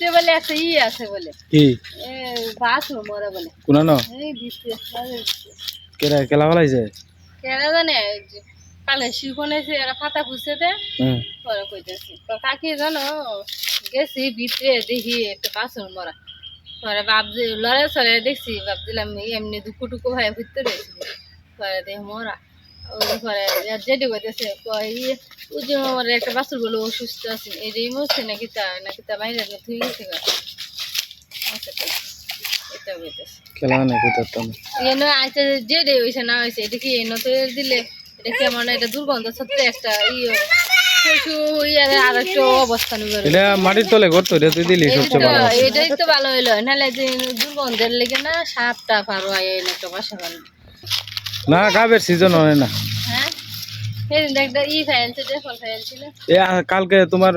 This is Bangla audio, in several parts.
ভিতরে বলে একটা ই আছে বলে। কি? বাথরুম ওরা বলে। কোনানো এই ভিতরে কেরা কেলা ফেলাইছে? কেরা জানে কালে শিখন এরা খাতা খুঁজছে দে হ্যাঁ পরে কইতেছি। কাকি জানো গেছি ভিতরে দেখি একটা বাসন মরা পরে ভাবছি লড়ে সরে দেখছি ভাবছিলাম এমনি দুঃখ টুকু ভাই ভিতরে পরে দেখ মরা। ওই যেটি কইতেছে কয় ওই যে আমার একটা বলে অসুস্থ আছে। মরছে নাকি তা নাকি তা বাইরে না গেছে মাটির তলে করতো তুই দিলি। এটাই তো ভালো হইল। নাহলে দুর্গন্ধের লেগে না সাপটা পারো আয় একটা বাসা ভালো না গাবের সিজন হয় না। হ্যাঁ? কালকে তোমার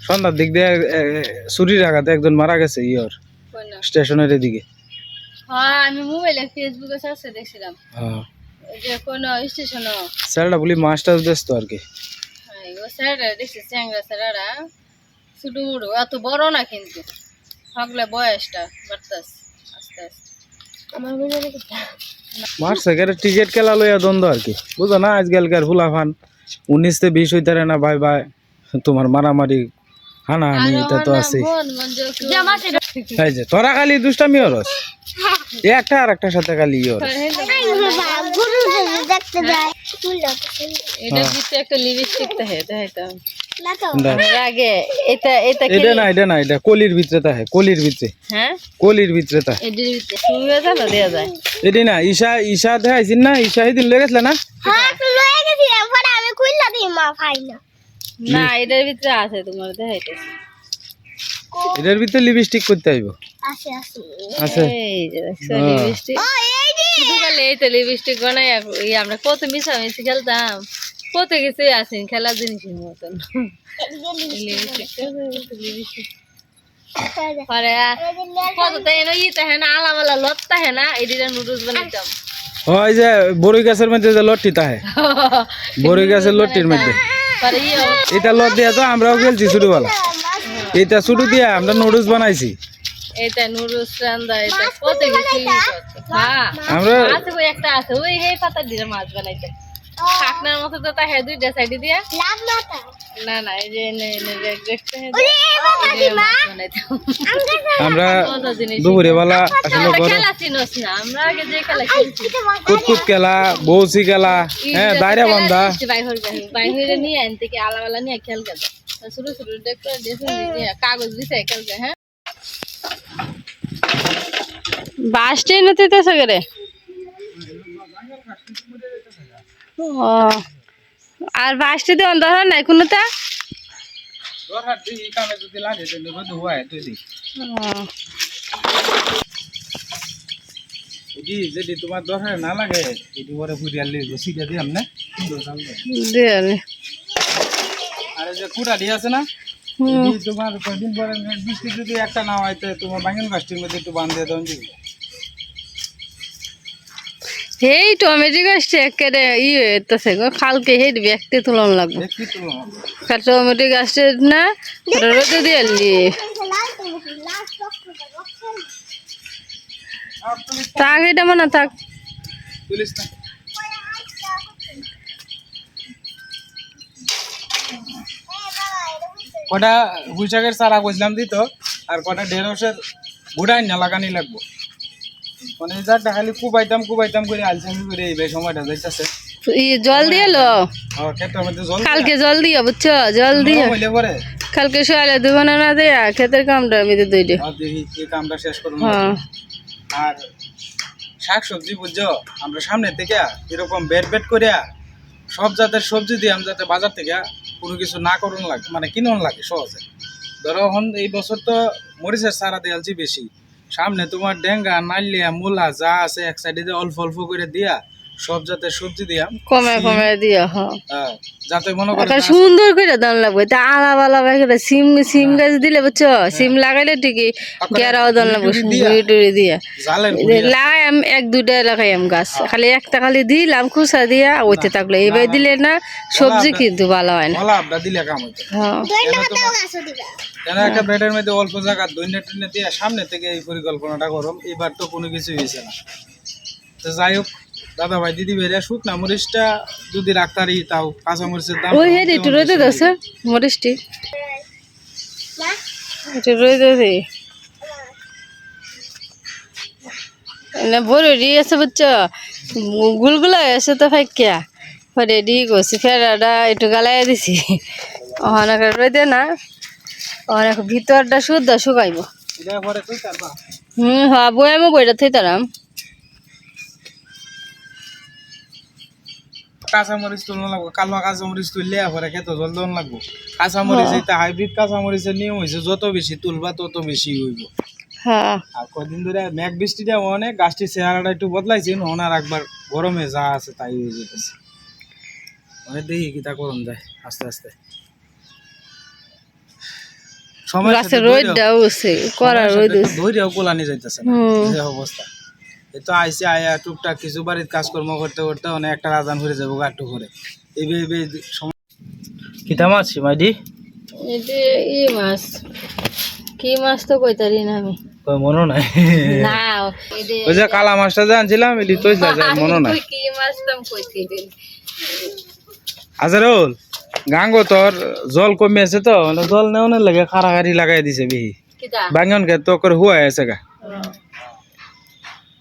সন্ধ্যার দিক দিয়ে ছুরির আঘাতে একজন মারা গেছে ইয়র কই না স্টেশনের এদিকে। হ্যাঁ আমি মোবাইলে ফেসবুকে সার্চে দেখছিলাম। হ্যাঁ। যে কোনো স্টেশনও স্যারটা বলি মাস্টার ব্যস্ত আর কি। হ্যাঁ ও দেখছি চ্যাংরা স্যারেরা। ছোটো মুড়ো এত বড় না কিন্তু। থাকলে বয়সটা বাড়তাস আস্তে আস্তে। আমার মনে হয় মারছে কেরে টিকিট খেলা লইয়া দ্বন্দ্ব আর কি? বুঝো না আজকালকার ফুলা ফান উনিশ তে বিশ হইতারে না ভাই ভাই তোমার মারামারি হানাহানি এটা তো আছে এই যে তোরা খালি দুষ্টামি হরস এ একটা আর একটার সাথে খালি এটা একটা লিপস্টিক দেখাইতাম। এর আগে এটা এটা এটা না এটা না এটা কলির ভিতরে তাহে কলির ভিতরে। হ্যাঁ? কলির ভিতরে তা এটির ভিতরে। শুনবে জানো দেওয়া যায়। এটি না ঈশা ঈশা দেখাইছিন না? ঈশা সেদিন লেগে গেছিল না? না। এটার ভিতরে আছে তোমার দেখাইতেছি। এটার ভিতরে লিপস্টিক করতে আইব। আছে এই যে দেখছ হ্যাঁ। লিপস্টিক এই লিপস্টিক বানাই আমরা কত মিশামিশি খেলতাম। কত কিছু আছে খেলার জিনিসের মতন। ওই যে বড়ই গাছের মধ্যে যে লট্টি তাহে বড়ই গাছের লট্টির মধ্যে। পরে ই এটা লট দিয়া তো আমরাও খেলছি ছোটবেলা। এটা ছোট দিয়া আমরা নুডলস বানাইছি। এটা নুডলস রান্দা এটা কত কিছু ই করতো। হ্যাঁ আমরা আছে একটা আছে। ওই হে পাতা দিয়ে মাছ বানাইতে। শাকনার মতো তো তা দুইটা সাইডে দিয়ে। না না এই যে এনে যে দেখতে বানাইতাম আমরা দুপুরে বেলা আসলে আমরা খেলা চিনস না আমরা আগে যে খেলা কুতকুত খেলা বৌসি খেলা হ্যাঁ দায়রা বান্ধা। বাইহরে নিয়ে আন থেকে আলাদা নিয়ে খেল গেছে শুরু শুরু দেখতে কাগজ দিছে খেলতে হ্যাঁ। বাস ট্রেন হতে সগরে ও। আর তো অন্ধ হয় নাই কোনোটা? যদি তোমার দরকার না লাগে এটি পরে ফুরিয়াল সিটা দিয়ে আর এই যে কুড়ালি আছে না তোমার কয়দিন পরে বৃষ্টি যদি একটা না হয় তোমার বাঙ্গন গাছটির মধ্যে একটু দেওয়া যাবে এই টমেটো গাছটা একেবারে ই হইতেছে গো। কালকে হেঁটে ব্যক্তি তুলন লাগবে। টমেটো গাছটা না রোদে দিয়ে থাক এটা মনে থাক। কটা হুইশাকের চারা বসলাম দিত আর কটা ঢেঁড়সের বুড়াই না লাগানি লাগবো। মানে যারটা খালি কুবাইতাম কুবাইতাম করে আলসামি করে এই সময়টা যাইতেছে। জল দিয়ে লো? জল কালকে জল দিও বুঝছ? জল দিও কালকে সকালে দেবো না না দেয়া ক্ষেতের কামটা আমি তো দুইটা কামটা শেষ করব। হ্যাঁ। আর শাক সবজি বুঝছ? আমরা সামনে থেকে এরকম বেড বেড করিয়া সব জাতের সবজি দিয়ে আমি যাতে বাজার থেকে কোনো কিছু না করুন লাগে মানে কিনুন লাগে সহজে। ধরো এখন এই বছর তো মরিচের সারা দেয়ালছি বেশি। সামনে তোমার ডেঙ্গা নাইলিয়া মূলা যা আছে এক সাইডে অল্প অল্প করে দিয়া সব জাতের সবজি দিয়াম কমে কমে দিয়া হ্যাঁ হ্যাঁ, যাতে মনে করে সুন্দর করে দাম লাগবে। তা আলাদা করে সিম সিম গাছ দিলে বুঝছ? সিম লাগাইলে ঠিকই গেরাও দাম লাগবে গুড়ি দিয়া। দিয়া। লাগাই আম এক দুটা লাগাই আম গাছ। খালি একটা খালি দিলাম খুসা দিয়া ওইতে থাকল। এবার দিলে না সবজি কিন্তু ভালো হয় না। দিলে কাম হইতো। হ্যাঁ। একটা বেডের মধ্যে অল্প জায়গা দৈন্য দিয়ে সামনে থেকে এই পরিকল্পনাটা করম এবার তো কোনো কিছু হয়েছে না। তো যাই হোক দাদা ভাই দিদি ভাইরা শুকনা মরিচটা যদি রাখতারি তাও কাঁচা মরিচের দাম ওই হেরি একটু রইতে দাসে মরিচটি। একটু রইতে দে না বড় রি আছে বুঝছ? গুলগুলা আছে তো ফাইকিয়া পরে রেডি করছি ফেরাটা একটু গালাই দিছি। অনেক রইতে না। অনেক ভিতরটা শুদ্ধ শুকাইব। হুম হ্যাঁ বয়ামও বইটা থই তারাম কাঁচা মরিচ তুলনা লাগবো কালো কাঁচা মরিচ তুললে পরে খেতে জল দেওয়ান লাগবো। কাঁচা মরিচ এটা হাইব্রিড কাঁচা মরিচের নিয়ম হয়েছে যত বেশি তুলবা তত বেশি হইব। হ্যাঁ। আর কদিন ধরে মেঘ বৃষ্টিটা অনেক গাছটির চেহারাটা একটু বদলাইছে ওনার একবার গরমে যা আছে তাই হয়ে যেতেছে। অনেক দেখি কি তা করুন যায় আস্তে আস্তে। সময় রোদ দাও করার রোদ ধৈর্য কোলানি যাইতেছে না। অবস্থা। তো আইসে আয়া টুকটাক কিছু বাড়ির কাজকর্ম করতে করতে অনেক একটা রাজান হয়ে যাব গাট্টু করে কিতা মাছ মাইডি? ই মাছ। কি মাছ তো কইতারি না আমি। মনে নাই। না ওই যে কালা মাছটা যে আনছিলাম এটি তো মনে নাই। কি মাছ তাম কইতে আজারুল গাঙ্গো তোর জল কমে আছে তো মানে জল নেওয়ার লাগে খাড়াখাড়ি লাগাই দিছে বিহি বাঙ্গন কে তো করে হুয়া আছে গা।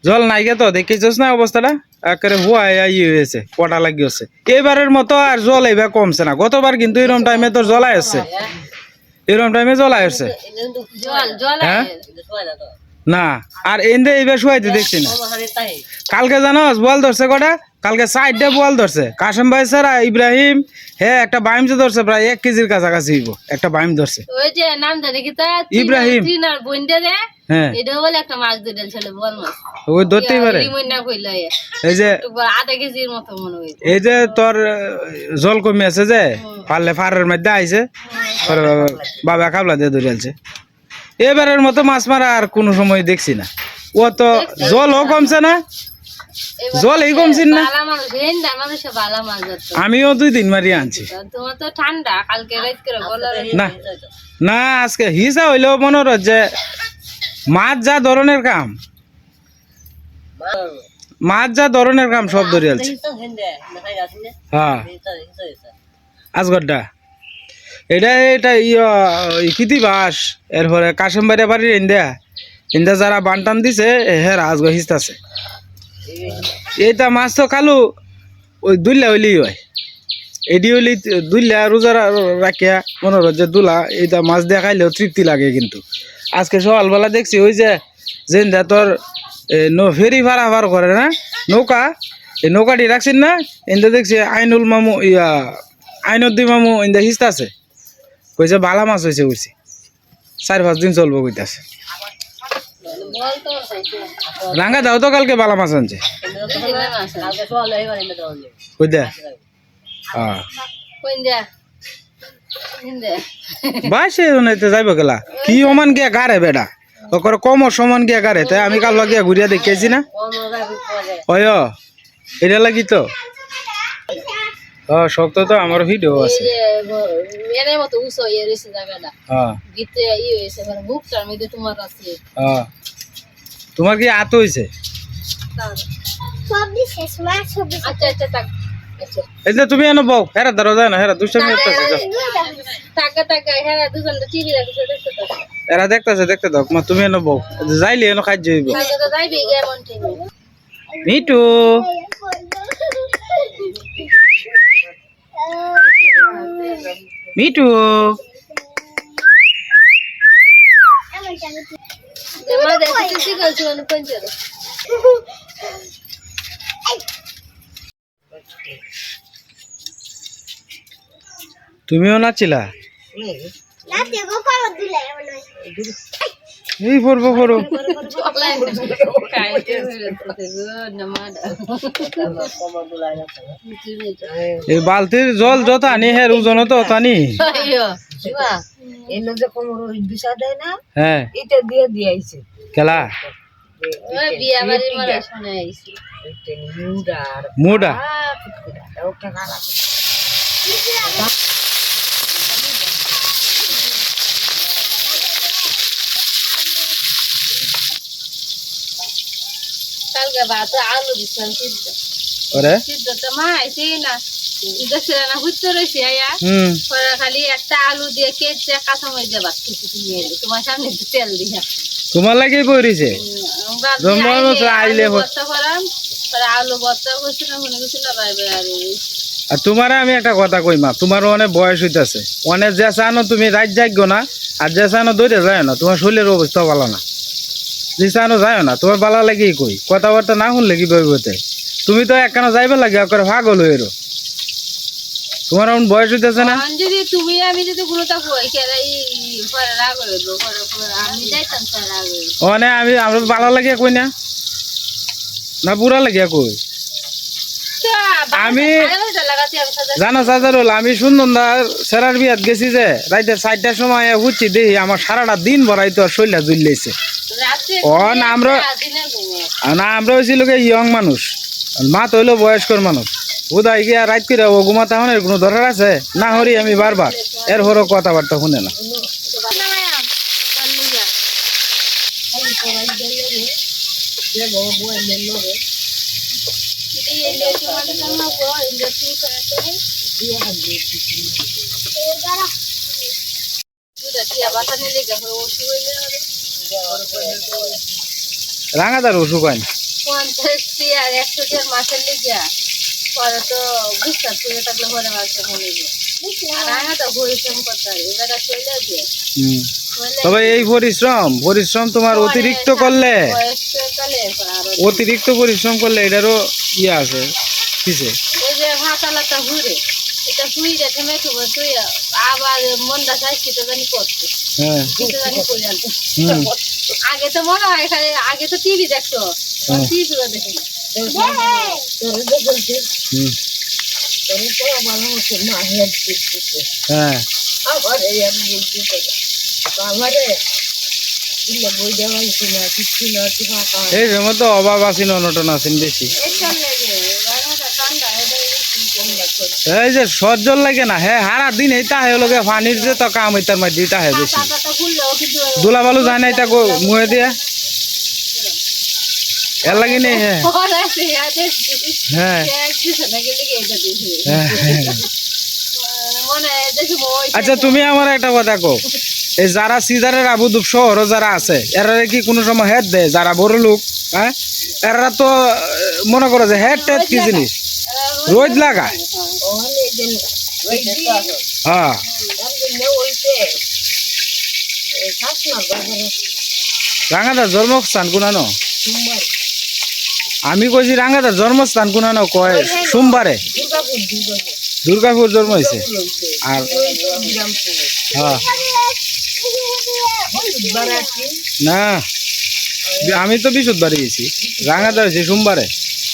জল নাই গে তো দেখিছস না অবস্থাটা? একেবারে হুয়া ইয়ে হয়েছে কটা লাগি আছে এইবারের মতো আর জল এইবার কমছে না। গতবার কিন্তু এরকম টাইমে তো জ্বলাই আসছে এরকম টাইমে জ্বলাই আসছে হ্যাঁ? না আর এন্দে এইবার শুয়াইতে দেখছি না। কালকে জানোস বল ধরছে কটা? কালকে সাইডে বল ধরছে। কাশেম ভাই স্যার ইব্রাহিম হ্যাঁ একটা বাইম যে ধরছে প্রায় এক কেজির কাছাকাছি হইব। একটা বাইম ধরছে। ওই যে নাম জানি কি তা ইব্রাহিম। রে হ্যাঁ। এটা বলে একটা মাছ ধরে ছিল বল মাছ। ওই ধরতেই পারে। কইল এই যে আধা কেজির মতো মনে হয়। এই যে তোর জল কমে আছে যে পারলে ফারের মধ্যে আইছে। বাবা- কাবলা দিয়ে ধরে আলছে এবারের মতো মাছ মারা আর কোনো সময় দেখছি না। ও তো জলও কমছে না। জল এই কমছিন না। আমিও দুই দিন মারিয়ে আনছি। তোমার তো ঠান্ডা কালকে রাত করে বলার না না আজকে হিসা হইলেও মনে হলো যে মাছ যা ধরনের কাম মাছ যা ধরনের কাম সব ধরে আলছে হ্যাঁ। আজগড্ডা এটা এটা ইয়া কিতি বাস এরপরে কাশেমবাড়িয়া বাড়ির ইন্দা। ইন্দা যারা বানটান দিছে হেরা আজগ হিস্তাছে এইটা মাছ তো কালু, ওই দুইলা হইলেই হয়। এডি হইলে দুইলা রোজা রাখিয়া, মনে যে দুলা, এইটা মাছ দিয়ে খাইলেও তৃপ্তি লাগে কিন্তু। আজকে সকালবেলা দেখছি, ওই যে যেন্দা তোর ফেরি ভাড় করে না, নৌকা এই নৌকাটি রাখছেন না এন্দা দেখছি আইনুল মামু, ইয়া আইনুদ্দিন মামু ইন্দা হিস্তা আছে। কইছে বালা মাছ হয়েছে কইছে। চার পাঁচ দিন চলবো কইতাছে। রাঙ্গা দাও তো কালকে বালা মাছ আনছে। বাসে যাইব গেলা কি সমান গিয়া গারে বেটা ওকর কম সমান গিয়া গারে তাই আমি কাল গিয়া ঘুরিয়া দেখিয়েছি না। অয় এটা লাগি তো। শক্ত তো আমার ভিডিও আছে। এর মতো ইয়ে রয়েছে জায়গাটা। হ্যাঁ। ইয়ে হয়েছে মানে বুকটার মধ্যে তোমার আছে। হ্যাঁ। তোমার কি আত হয়েছে? আচ্ছা আচ্ছা তাক আচ্ছা। এই যে তুমি এনে বউ হেরা ধরো যায় না হেরা দুষ্টামি করতেছে যাও। টাকা টাকা হ্যাঁ দুজন তো টিভি দেখতে তো এরা দেখতেছে দেখতে দাও মা তুমি এনে বউ। যাইলে এনে তো যাইবে গিয়ে মন মিটু মিটু মা দেখতে কি করছি মানে পঞ্চায়েত তুমিও নাচিলা এই পড়ব পড়ো। এই বালতির জল যত আনি হের ওজন তো তানি আইয়ো শিবা। এলো যে কোমর ওই বিষা দেয় না হ্যাঁ। এটা দিয়ে দিয়েছে কেলা? ওই বিয়া বাড়ি মারা শুনে আইছি। মুডা আর মুডা ওটা কালা কালকে ভাত আলু দিচ্ছেন সিদ্ধ। ওরে? সিদ্ধ তো মা আইছি না। দেখছিল না হুইতে রয়েছি আয়া। পরে খালি একটা আলু দিয়ে কেটে কাঁচামরিচ দিয়ে ভাত খেতে তুমি এলে। তোমার সামনে একটু তেল দিয়া। তোমার লাগে পড়িছে আইলে করাম। পরে আলু মনে বাইবে আর। আর তোমারে আমি একটা কথা কই মা তোমার অনেক বয়স হইতাছে। অনেক যে চানো তুমি রাত যাইগ না আর যে চানো দৌড়ে যায় না তোমার শরীরের অবস্থা ভালো না। চানো যায় না তোমার বালা লাগে কই কথাবার্তা না শুনলে কি বইবতে তুমি তো একখানা যাইবে লাগে করে ভাগল হইরো তোমার এখন বয়স হইতেছে না? যদি তুমি আমি যদি কোনো কই খেলা পরে রাগ হইব পরে পরে আমি যাইতাম স্যার রাগ হইব অনে আমি আমার ভালো লাগে কই না? না বুড়া লাগে কই আমি- জানো সাজারুল আমি সুন্দর সেরার বিয়াত গেছি যে রাইতে চারটার সময় হুচ্ছি দেখি আমার সারাটা দিন ভরাই তো শৈলা জুল্লেছে রাতে ও, না, আমরা- না আমরা হয়েছিল ইয়ং মানুষ। মা তো হইল বয়স্কর মানুষ। উদয় গিয়া রাত করে ও ঘুমাতে হনের কোনো দরকার আছে? না হরি আমি বারবার। এর হরো কথাবার্তা শুনে না। নামায়াম ওষুধ রাঙাদার অসুখ হয় না? পঞ্চাশ একশো টিয়ার লেগে পরে তো বিশ্বাস করে থাকলে মনে। তবে এই পরিশ্রম পরিশ্রম তোমার অতিরিক্ত করলে অতিরিক্ত। পরিশ্রম করলে এটারও ইয়ে আছে কিসে? ঘুরে। এটা শুই দেখে মেয়ে তোমার তুই আবার মনটা চাইছি তো জানি করতে। হ্যাঁ। জানি করে আনতে আগে তো মনে হয় খালি আগে তো টিভি দেখতো। হুম। টিভিও দেখে হ্যাঁ। এই আমি তো এই সময় অভাব আছেন অনটন আছেন বেশি এই চলে যে রান্নাটা ঠান্ডা এটা কম লাগছে এই যে সজ্জল লাগে না হ্যাঁ হারা দিন এইটা হে লগে পানির যে তো কাম মধ্যে ইটা হে বেশি। বালু যায় না এটা দিয়ে। এর লাগে নেই হ্যাঁ হ্যাঁ এটা হ্যাঁ, হ্যাঁ। হয় আচ্ছা তুমি আমার একটা কথা কো এই যারা সিজারের আবুদুব শহর যারা আছে এরা কি কোনো সময় হেড দেয় যারা বড় লোক হ্যাঁ? এরা তো মনে করো যে হেড টেড কি জিনিস? ওইতে শাসনার বাজারে রাঙাদার জন্মস্থান কোনানো? আমি কইছি রাঙাদার জন্মস্থান কোনানো কয়? সোমবারে। দুর্গাপুর জন্ম হয়েছে আর হ্যাঁ। না। আমি তো বিশুদ্ধবারে গেছি। রাঙাদার হয়েছে সোমবারে।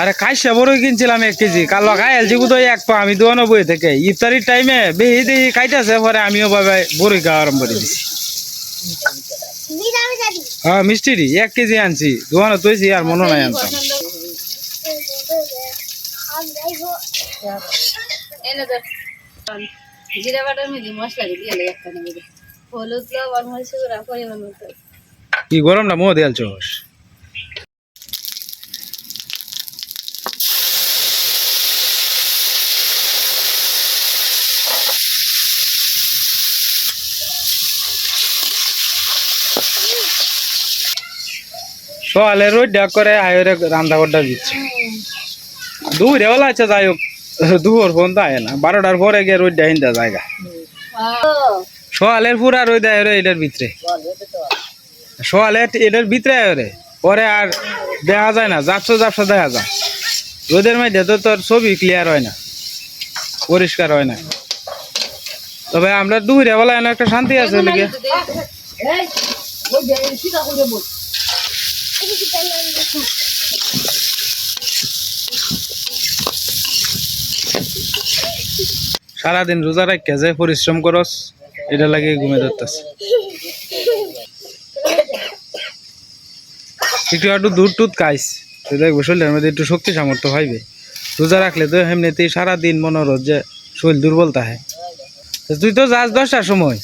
আরে খাইসা বড়ই কিনছিলাম এক কেজি। কাল খাই এলছি বোধহয় এক পা আমি দোকানে বই থেকে। ইফতারির টাইমে বেহি দেহি খাইতেছে পরে আমিও ভাবে বড়ই খাওয়া আরম্ভ করে দিছি। হ্যাঁ মিষ্টি এক কেজি আনছি। দোকানে তৈছি আর মনে নাই আনতাম। এনে জিরা বাটার মধ্যে মশলা দিয়ে দিলে একটা নেবে হলুদ লবণ হয়েছে পরিমাণ মতো। কি গরম না মোহ দেয়াল চোস সকালে রোদ ডাক করে আয়রে রান্না করতে দিচ্ছে। দূরে হলো আচ্ছা যাই হোক, দুপুর পর্যন্ত আয় না। বারোটার পরে গিয়ে রোদ হিন্দা জায়গা। সোয়ালের পুরা রোদ দেয় রে এটার ভিতরে। সোয়ালে এটার ভিতরে আয় রে। পরে আর দেখা যায় না জাপসা জাপসা দেখা যায়। রোদের মধ্যে তো তোর ছবি ক্লিয়ার হয় না, পরিষ্কার হয় না। তবে আমরা দুপুরে বেলা একটা শান্তি আছে লিগে এই ওই যে সিধা করে বল সারাদিন রোজা রাখে যে পরিশ্রম করস, এটা লাগে ঘুমে ধরতেছে। একটু একটু দুধ টুধ খাইস দেখব শরীরের মধ্যে একটু শক্তি সামর্থ্য হইবে। রোজা রাখলে তো এমনিতেই সারাদিন মনোরোজ যে শরীর দুর্বল থাকে। তো তুই তো যাস দশটার সময়।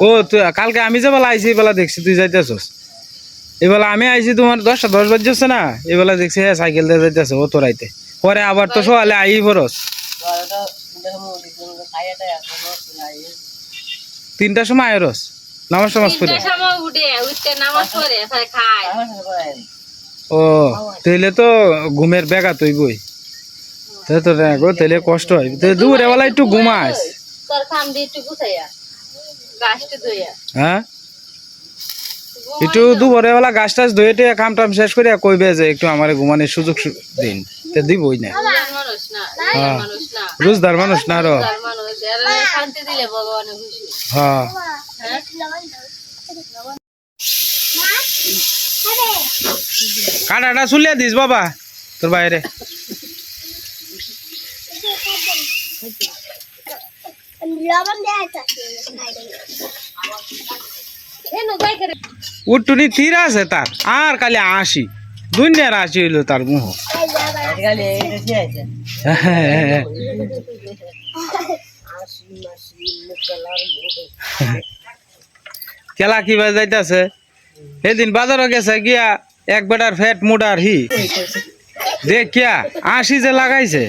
ও তুই কালকে আমি যে বেলা আইসি বেলা দেখছি তুই যাইতেছস। এবেলা আমি আইছি তোমার দশটা দশ বাজছে না? এবেলা দেখছি হ্যাঁ সাইকেল দিয়ে যাইতেছে ও তোরাইতে পরে আবার তো সকালে আই বরস তিনটার সময় আয়রস নামাজ টামাজ পড়ে? পড়ে তাই ও তাইলে তো ঘুমের বেগা তুই বই তাই তো গো তাইলে কষ্ট হয়। দূরে বেলা একটু ঘুমাস। তোর খাম দিয়ে একটু গুছাইয়া। হ্যাঁ একটু দুপুরে বেলা গাছ টাছ ধুয়ে টুয়ে কাম টাম শেষ করে কইবে যে একটু আমার ঘুমানোর সুযোগ দিন তো দিবই না না রোজদার মানুষ না আরও রোজার মানুষ এরা শান্তি দিলে হ্যাঁ হ্যাঁ কাটাটা চুলিয়ে দিস বাবা তোর বাইরে উটুনি তীর আছে তার, আর খালি আসি দুনিয়ার আসি হইল তার মুহ। খেলা কি বাজ যাইতাছে? সেদিন বাজারও গেছে গিয়া এক বেটার ফ্যাট মুডার হি। দেখিয়া আশি যে লাগাইছে।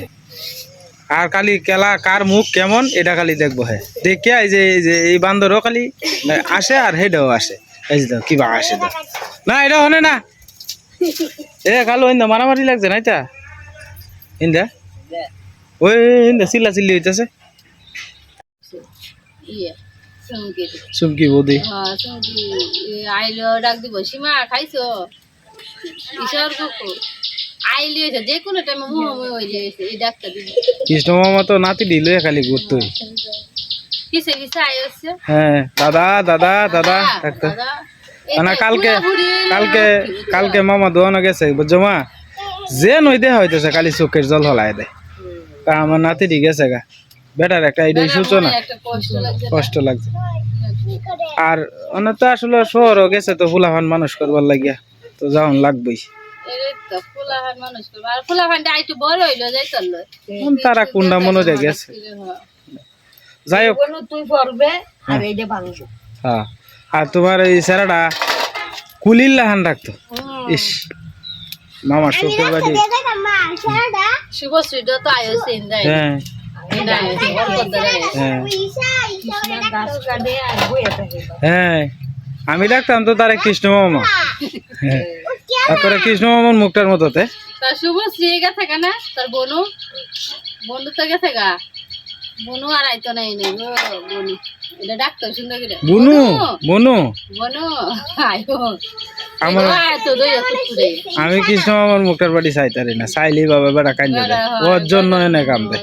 আর খালি কেলা কার মুখ কেমন এটা খালি দেখব হ্যাঁ। দেখিয়া এই যে এই যে এই বান্দরও খালি আসে আর হেডাও আসে। এই যে দেখো, কিবা আসে তো না এটা হনে না। এ কালো ইন্দা মারামারি লাগছে না এটা? ইন্দা ওই ইন্দা চিল্লা চিল্লি হইতেছে। ইয়ে চুমকি চুমকি বৌদি। হ্যাঁ আইলো ডাক দিব সীমা খাইছো? কুকুর? আইলি হয়েছে যে কোনো টাইমে মুহমুহি হয়ে যাইছে এই ডাক্তার কৃষ্ণ মামা তো নাতি দিল খালি ঘুরতোই কিসে কিসে আই হ্যাঁ দাদা দাদা দাদা ডাক্তার। না কালকে কালকে কালকে মামা দোয়ানো গেছে বুঝছ মা? যে নই দেয়া হইতেছে খালি চোখের জল হলাই দেয়। তা আমার নাতি ঠিক আছে গা। বেটার একটা এটাই সূচনা। একটা কষ্ট লাগছে। আর অন্য তো আসলে শহরও গেছে তো ফুলাফান মানুষ করবার লাগিয়া। তো যাওন লাগবেই। তারা মনে গেছে? যাই হোক। তুই পড়বে আর এইটা ভাঙবো হ্যাঁ। আর তোমার এই স্যারাটা কুলির লাহান রাখতো ইস মামার চোখের বাড়ি। শুভশ্রী তো আইসে হ্যাঁ। হ্যাঁ। হ্যাঁ। আমি ডাকতাম তো তারা কৃষ্ণ মামা। হ্যাঁ। তারপরে কৃষ্ণ মামার মুখটার মতোতে। তার শুভশ্রী গেছে কেনা তার বনু? বন্ধু তো গেছে গা। বনু আর আইতো নাই গো বনু। এটা ডাক্তার সুন্দর করে। বুনু বুনু। বনু আয়ো আমার আমি কৃষ্ণ মামার মুখটার বাড়ি চাইতারি না। চাইলি বাবা বেড়া কান্দে দেয়। ওর জন্য এনে তো।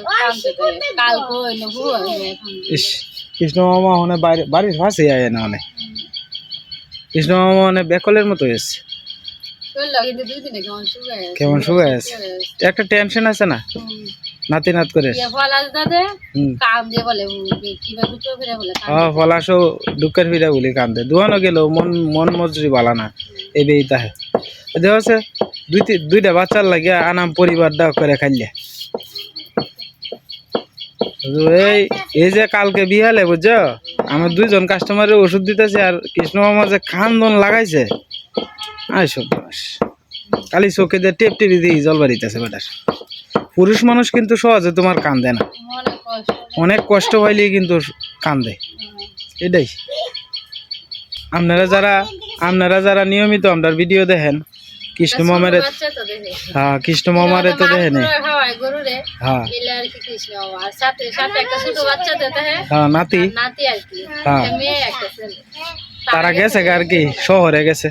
কই নবু ইস কৃষ্ণ মামা ওনে বাড়ি বাড়ির ফাঁসে আয় না অনেক। কৃষ্ণ মামা অনেক বেকলের মতো এসছে চলল কিন্তু দুই দিনে কেমন শুকায় আছে? একটা টেনশন আছে না? নাতি নাত করে। কিবা দুটো ফিরে বলে কান্দে দুয়ানো গেল মন মন মজুরি বালা না। এই বেই তাহে দেখ আছে দুই দুইটা বাচ্চার লাগিয়া আনাম পরিবার দাও করে খাইলে। এই এই যে কালকে বিহালে বুঝছ? আমার দুইজন কাস্টমারের ওষুধ দিতেছে আর কৃষ্ণ মামা যে খান্দন লাগাইছে। আয় সব খালি চোখে দিয়ে টেপ টেপি দিয়ে জল বাড়িতেছে বেটার পুরুষ মানুষ কিন্তু সহজে তোমার কান্দে না। অনেক কষ্ট হইলে কিন্তু কান্দে এটাই। আপনারা যারা আপনারা যারা নিয়মিত আপনার ভিডিও দেখেন কৃষ্ণ মামারে হ্যাঁ কৃষ্ণ মামারে তো দেখে নেই মাছ হ্যাঁ হ্যাঁ। হ্যাঁ নাতি। হ্যাঁ। ছেলে। তারা গেছে গা আর কি শহরে গেছে।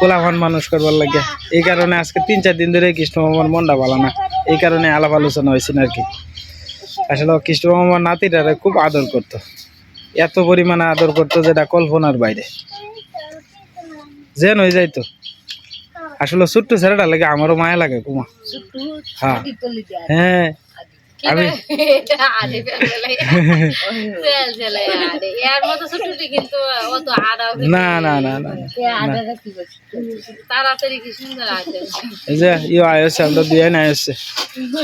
কোলাফান মানুষ করবার লাগে। এই কারণে আজকে তিন চার দিন ধরে কৃষ্ণ মামার মনটা ভালো না। এই কারণে আলাপ আলোচনা হয়েছে না আর কি। আসলে কৃষ্ণ মামার নাতিটারে খুব আদর করতো। এত পরিমাণে আদর করতো যেটা কল্পনার বাইরে। যেন হয়ে যাইতো। আসলে ছোট্ট ছেলেটা লাগে আমারও মায়া লাগে কুমা। হ্যাঁ। হ্যাঁ। আমি- না না। না না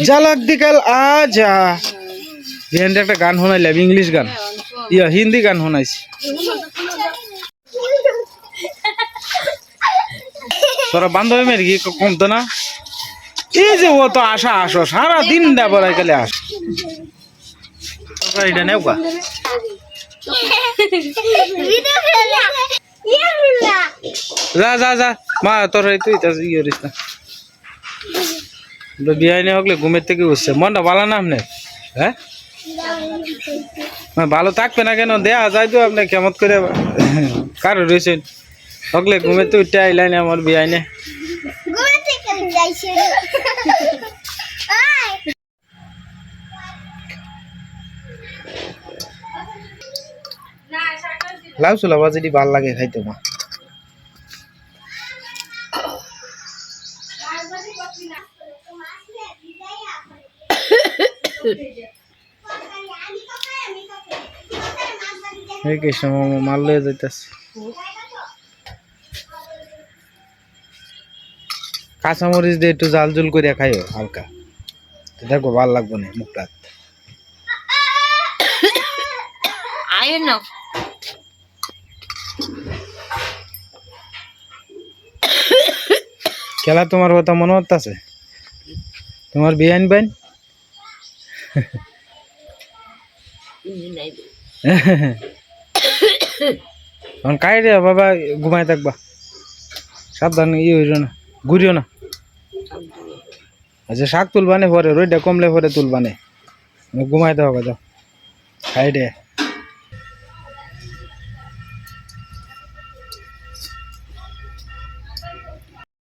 ঝালক দিকাল আজা। বিহান একটা গান শোনাইলাম ইংলিশ গান। ইয়া হিন্দি গান শোনাইছি। তোরা বান্ধবী মেরে কি কমতো না? এই যে ও তো আসা আসো সারা দিন দেবরাই গেলে আস। এটা নেও গা। যা যা যা। মা তোর তুই তার ইয়ে করিস না। বিয়ে হকলে ঘুমের থেকে উঠছে। মনটা ভালো না আপনি হ্যাঁ? ভালো থাকবে না কেন? দেয়া যায় তো আপনি কেমন করে কারও রয়েছেন। হকলে ঘুমের তো উঠতে আইলাইনি আমার বিয়ে নে লাউ চুলা যদি ভালো লাগে খাইতে মা। কৃষ্ণ মামা মাল লয়ে যাইতাছে। কাঁচামরিচ দিয়ে একটু জাল জুল করিয়া খাইও হালকা। দেখো ভালো লাগবো না মুখটা আয় না। খেলা তোমার কথা মনে হচ্ছে তোমার বিয়ান বাইন? কাই রে বাবা ঘুমাই থাকবা। সাবধান ই হইল না। ঘুরিও না। আচ্ছা শাক তুলবানে পরে, রোদটা কমলে পরে তুলবানে। ঘুমাইতে হবে, যাও। খাই রে